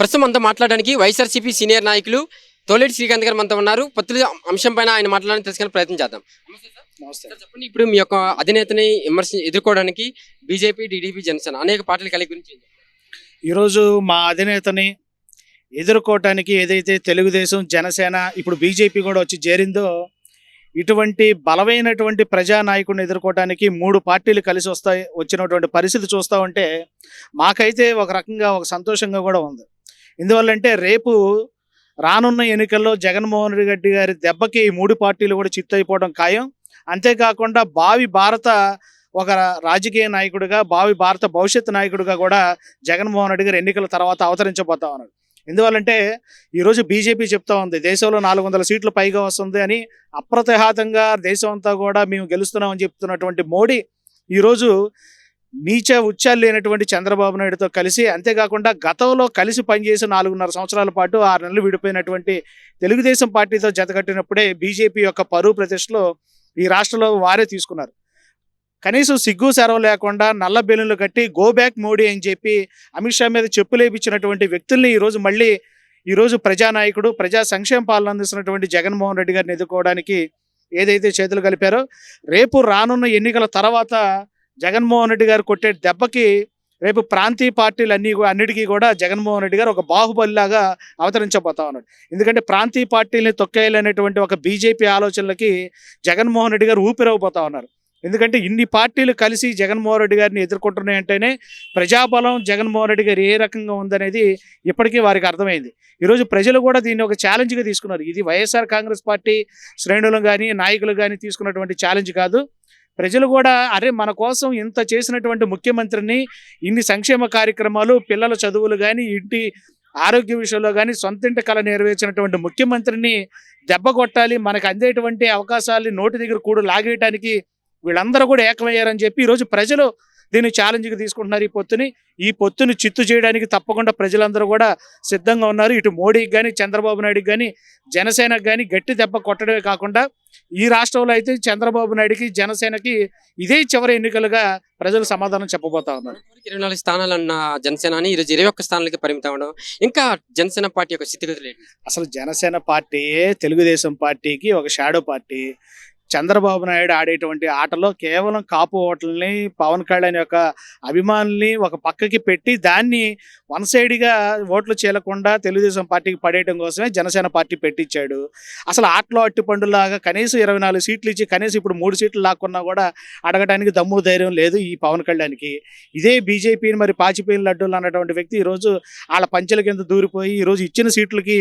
ప్రస్తుతం అంతా మాట్లాడడానికి వైఎస్ఆర్సీపీ సీనియర్ నాయకులు తోలేటి శ్రీకాంత్ గారు మనతో ఉన్నారు. పొత్తుల అంశం పైన ఆయన మాట్లాడాలని తెలుసుకునే ప్రయత్నం చేద్దాం. చెప్పండి ఇప్పుడు మీ యొక్క అధినేతని విమర్శ ఎదుర్కోవడానికి బీజేపీ టీడీపీ జనసేన అనేక పార్టీల కలిగి గురించి? ఈరోజు మా అధినేతని ఎదుర్కోవటానికి ఏదైతే తెలుగుదేశం జనసేన ఇప్పుడు బీజేపీ కూడా వచ్చి చేరిందో ఇటువంటి బలమైనటువంటి ప్రజానాయకుడిని ఎదుర్కోవటానికి మూడు పార్టీలు కలిసి వస్తాయి వచ్చినటువంటి పరిస్థితి చూస్తూ ఉంటే మాకైతే ఒక రకంగా ఒక సంతోషంగా కూడా ఉంది. ఎందువల్లంటే రేపు రానున్న ఎన్నికల్లో జగన్మోహన్ రెడ్డి గారి దెబ్బకి ఈ మూడు పార్టీలు కూడా చిత్తైపోవడం ఖాయం. అంతేకాకుండా భావి భారత ఒక రాజకీయ నాయకుడిగా భావి భారత భవిష్యత్ నాయకుడిగా కూడా జగన్మోహన్ రెడ్డి గారు ఎన్నికల తర్వాత అవతరించబోతా ఉన్నాడు ఎందువల్లంటే ఈరోజు బీజేపీ చెప్తా ఉంది దేశంలో నాలుగు వందల సీట్లు పైగా వస్తుంది అని అప్రతిహాతంగా దేశం అంతా కూడా మేము గెలుస్తున్నామని చెప్తున్నటువంటి మోడీ ఈరోజు నీచ ఉచ్చాలు లేనటువంటి చంద్రబాబు నాయుడుతో కలిసి అంతేకాకుండా గతంలో కలిసి పనిచేసి నాలుగున్నర సంవత్సరాల పాటు ఆరు నెలలు విడిపోయినటువంటి తెలుగుదేశం పార్టీతో జతకట్టినప్పుడే బీజేపీ యొక్క పరువు ప్రతిష్టలో ఈ రాష్ట్రంలో వారే తీసుకున్నారు. కనీసం సిగ్గు సెరవ లేకుండా నల్ల బెలూన్లు కట్టి గో బ్యాక్ మోడీ అని చెప్పి అమిత్ షా మీద చెప్పులేపించినటువంటి వ్యక్తుల్ని ఈరోజు మళ్ళీ ఈరోజు ప్రజానాయకుడు ప్రజా సంక్షేమ పాలన అందిస్తున్నటువంటి జగన్మోహన్ రెడ్డి గారిని ఎదుర్కోవడానికి ఏదైతే చేతులు కలిపారో రేపు రానున్న ఎన్నికల తర్వాత జగన్మోహన్ రెడ్డి గారు కొట్టే దెబ్బకి రేపు ప్రాంతీయ పార్టీలు అన్ని అన్నిటికీ కూడా జగన్మోహన్ రెడ్డి గారు ఒక బాహుబలిలాగా అవతరించబోతా ఉన్నాడు. ఎందుకంటే ప్రాంతీయ పార్టీలని తొక్కేయాలనేటువంటి ఒక బీజేపీ ఆలోచనలకి జగన్మోహన్ రెడ్డి గారు ఊపిరవబోతా ఉన్నారు. ఎందుకంటే ఇన్ని పార్టీలు కలిసి జగన్మోహన్ రెడ్డి గారిని ఎదుర్కొంటున్నాయంటేనే ప్రజాబలం జగన్మోహన్ రెడ్డి గారు ఏ రకంగా ఉందనేది ఇప్పటికీ వారికి అర్థమైంది. ఈరోజు ప్రజలు కూడా దీన్ని ఒక ఛాలెంజ్గా తీసుకున్నారు. ఇది వైఎస్ఆర్ కాంగ్రెస్ పార్టీ శ్రేణులు కానీ నాయకులు కానీ తీసుకున్నటువంటి ఛాలెంజ్ కాదు. ప్రజలు కూడా అరే మన కోసం ఇంత చేసినటువంటి ముఖ్యమంత్రిని ఇన్ని సంక్షేమ కార్యక్రమాలు పిల్లల చదువులు కానీ ఇంటి ఆరోగ్య విషయంలో కానీ సొంతింటి కళ నెరవేర్చినటువంటి ముఖ్యమంత్రిని దెబ్బ కొట్టాలి మనకు అందేటువంటి అవకాశాలు నోటి దగ్గర కూడా లాగేయటానికి వీళ్ళందరూ కూడా ఏకమయ్యారని చెప్పి ఈరోజు ప్రజలు దీన్ని ఛాలెంజ్గా తీసుకుంటున్నారు ఈ పొత్తుని. ఈ పొత్తుని చిత్తు చేయడానికి తప్పకుండా ప్రజలందరూ కూడా సిద్ధంగా ఉన్నారు. ఇటు మోడీకి కానీ చంద్రబాబు నాయుడుకి కానీ జనసేనకు కానీ గట్టి దెబ్బ కొట్టడమే కాకుండా ఈ రాష్ట్రంలో అయితే చంద్రబాబు నాయుడుకి జనసేనకి ఇదే చివరి ఎన్నికలుగా ప్రజలు సమాధానం చెప్పబోతా ఉన్నారు. ఇరవై నాలుగు స్థానాలు అన్న జనసేనని ఈరోజు ఇరవై ఒక్క స్థానాలకి పరిమితం అవడం ఇంకా జనసేన పార్టీ యొక్క స్థితిగతులు అసలు జనసేన పార్టీ తెలుగుదేశం పార్టీకి ఒక షాడో పార్టీ చంద్రబాబు నాయుడు ఆడేటువంటి ఆటలో కేవలం కాపు ఓట్లని పవన్ కళ్యాణ్ యొక్క అభిమానుల్ని ఒక పక్కకి పెట్టి దాన్ని వన్ సైడ్గా ఓట్లు చేయకుండా తెలుగుదేశం పార్టీకి పడేయడం కోసమే జనసేన పార్టీ పెట్టించాడు. అసలు ఆటలో అట్టిపండులాగా కనీసం ఇరవై నాలుగు సీట్లు ఇచ్చి కనీసం ఇప్పుడు మూడు సీట్లు లాక్కున్నా కూడా అడగడానికి దమ్ము ధైర్యం లేదు ఈ పవన్ కళ్యాణ్కి. ఇదే బీజేపీని మరి పాచిపోయిన లడ్డూలు అన్నటువంటి వ్యక్తి ఈరోజు వాళ్ళ పంచెల కింద దూరిపోయి ఈరోజు ఇచ్చిన సీట్లకి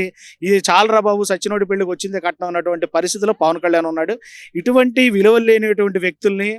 ఇది చాలరా బాబు సచ్చినోడి పెళ్ళికి వచ్చింది కట్నం అన్నటువంటి పరిస్థితిలో పవన్ కళ్యాణ్ ఉన్నాడు. ఇటువంటి విలువలు లేనిటువంటి వ్యక్తుల్ని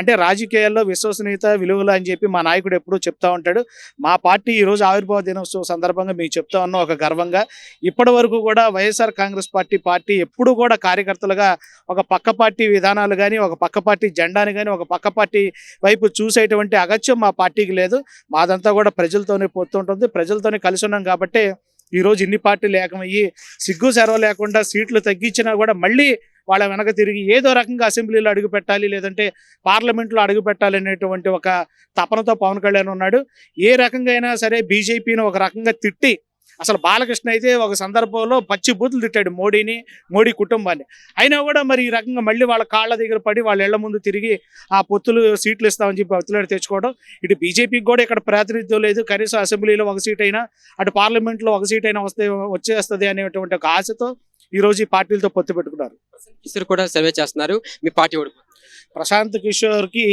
అంటే రాజకీయాల్లో విశ్వసనీయత విలువలు అని చెప్పి మా నాయకుడు ఎప్పుడూ చెప్తా ఉంటాడు. మా పార్టీ ఈరోజు ఆవిర్భావ దినోత్సవం సందర్భంగా మేము చెప్తా ఉన్నాం ఒక గర్వంగా. ఇప్పటి వరకు కూడా వైఎస్ఆర్ కాంగ్రెస్ పార్టీ పార్టీ ఎప్పుడు కూడా కార్యకర్తలుగా ఒక పక్క పార్టీ విధానాలు కానీ ఒక పక్క పార్టీ జెండాను కానీ ఒక పక్క పార్టీ వైపు చూసేటువంటి అగత్యం మా పార్టీకి లేదు. మాదంతా కూడా ప్రజలతోనే పోతుంటుంది ప్రజలతోనే కలిసి ఉన్నాం కాబట్టి ఈరోజు ఇన్ని పార్టీలు ఏకమయ్యి సిగ్గు సెరవ లేకుండా సీట్లు తగ్గించినా కూడా మళ్ళీ వాళ్ళ వెనక తిరిగి ఏదో రకంగా అసెంబ్లీలో అడుగు పెట్టాలి లేదంటే పార్లమెంట్లో అడుగు పెట్టాలి అనేటువంటి ఒక తపనతో పవన్ కళ్యాణ్ ఉన్నాడు. ఏ రకంగా అయినా సరే బీజేపీని ఒక రకంగా తిట్టి అసలు బాలకృష్ణ అయితే ఒక సందర్భంలో పచ్చి బూతులు తిట్టాడు మోడీని మోడీ కుటుంబాన్ని. అయినా కూడా మరి ఈ రకంగా మళ్ళీ వాళ్ళ కాళ్ళ దగ్గర పడి వాళ్ళ ఇళ్ళ ముందు తిరిగి ఆ పొత్తులు సీట్లు ఇస్తామని చెప్పి అతులాడి తెచ్చుకోవడం ఇటు బీజేపీకి కూడా ఇక్కడ ప్రాతినిధ్యం లేదు. కనీసం అసెంబ్లీలో ఒక సీట్ అయినా అటు పార్లమెంట్లో ఒక సీట్ అయినా వస్తే వచ్చేస్తుంది అనేటువంటి ఒక ఆశతో ఈ రోజు ఈ పార్టీలతో పొత్తు పెట్టుకున్నారు. కిషోర్ కూడా సర్వే చేస్తున్నారు. మీ పార్టీ ప్రశాంత్ కిషోర్కి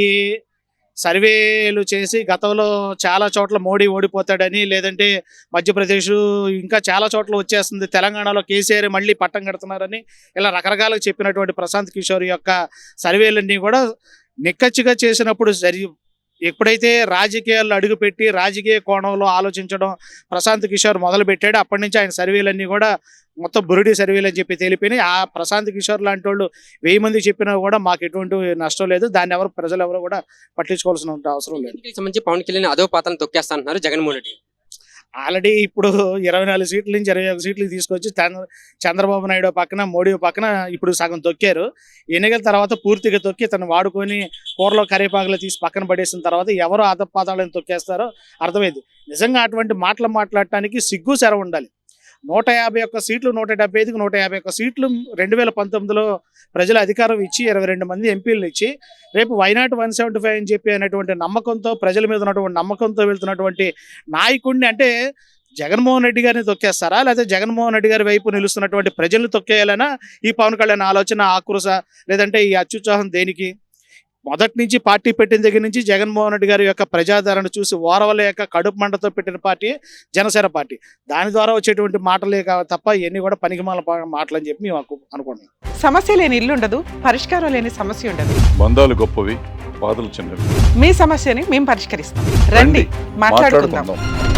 సర్వేలు చేసి గతంలో చాలా చోట్ల మోడీ ఓడిపోతాడని లేదంటే మధ్యప్రదేశ్ ఇంకా చాలా చోట్ల వచ్చేస్తుంది. తెలంగాణలో కేసీఆర్ మళ్ళీ పట్టం కడుతున్నారని ఇలా రకరకాలుగా చెప్పినటువంటి ప్రశాంత్ కిషోర్ యొక్క సర్వేలన్నీ కూడా నిక్కచ్చిగా చేసినప్పుడు సరి ఎప్పుడైతే రాజకీయాల్లో అడుగుపెట్టి రాజకీయ కోణంలో ఆలోచించడం ప్రశాంత్ కిషోర్ మొదలు పెట్టాడు అప్పటి నుంచి ఆయన సర్వేలన్నీ కూడా మొత్తం బురుడి సర్వేలు అని చెప్పి తెలిపినాయి ఆ ప్రశాంత్ కిషోర్ లాంటి వాళ్ళు వెయ్యి మంది చెప్పినా కూడా మాకు ఎటువంటి నష్టం లేదు. దాన్ని ఎవరు ప్రజలు ఎవరు కూడా పట్టించుకోవాల్సిన అవసరం లేదు. సంబంధించి పవన్ కళ్యాణ్ అదో పాత్రను తొక్కేస్తా అంటున్నారు జగన్మోహన్ రెడ్డి. ఆల్రెడీ ఇప్పుడు ఇరవై నాలుగు సీట్ల నుంచి ఇరవై ఒక సీట్లు తీసుకొచ్చి చంద్ర- చంద్రబాబు నాయుడు పక్కన మోడీ పక్కన ఇప్పుడు సగం తొక్కారు. ఎన్నికల తర్వాత పూర్తిగా తొక్కి తను వాడుకొని కూరలో కరివేపాకులు తీసి పక్కన పడేసిన తర్వాత ఎవరు అధపాతాలను తొక్కేస్తారో అర్థమైంది. నిజంగా అటువంటి మాటలు మాట్లాడటానికి సిగ్గు సెర ఉండాలి. నూట యాభై ఒక్క సీట్లు నూట డెబ్బై ఐదుకి నూట యాభై ఒక్క సీట్లు రెండు వేల పంతొమ్మిదిలో ప్రజల అధికారం ఇచ్చి ఇరవై రెండు మంది ఎంపీలను ఇచ్చి రేపు వైనాట్ వన్ సెవెంటీ ఫైవ్ అని చెప్పి అనేటువంటి నమ్మకంతో ప్రజల మీద ఉన్నటువంటి నమ్మకంతో వెళ్తున్నటువంటి నాయకుడిని అంటే జగన్మోహన్ రెడ్డి గారిని తొక్కేస్తారా? లేకపోతే జగన్మోహన్ రెడ్డి గారి వైపు నిలుస్తున్నటువంటి ప్రజల్ని తొక్కేయాలనా? ఈ పవన్ కళ్యాణ్ ఆలోచన ఆక్రోశ లేదంటే ఈ అత్యుత్సాహం దేనికి? మొదటి నుంచి పార్టీ పెట్టిన దగ్గర నుంచి జగన్మోహన్ రెడ్డి గారి యొక్క ప్రజాదరణ చూసి ఓరవల యొక్క కడుపు మంటతో పెట్టిన పార్టీ జనసేన పార్టీ. దాని ద్వారా వచ్చేటువంటి మాటలే తప్ప ఇవన్నీ కూడా పనికిమాల మాటలు అని చెప్పి మేము అనుకు- అనుకుంటున్నాం. సమస్య లేని ఇల్లు ఉండదు పరిష్కారం లేని సమస్య ఉండదు. బంధాలు గొప్పవి బాధలు చిన్నవి. మీ సమస్యని మేము పరిష్కరిస్తాం. రండి మాట్లాడుకుందాం.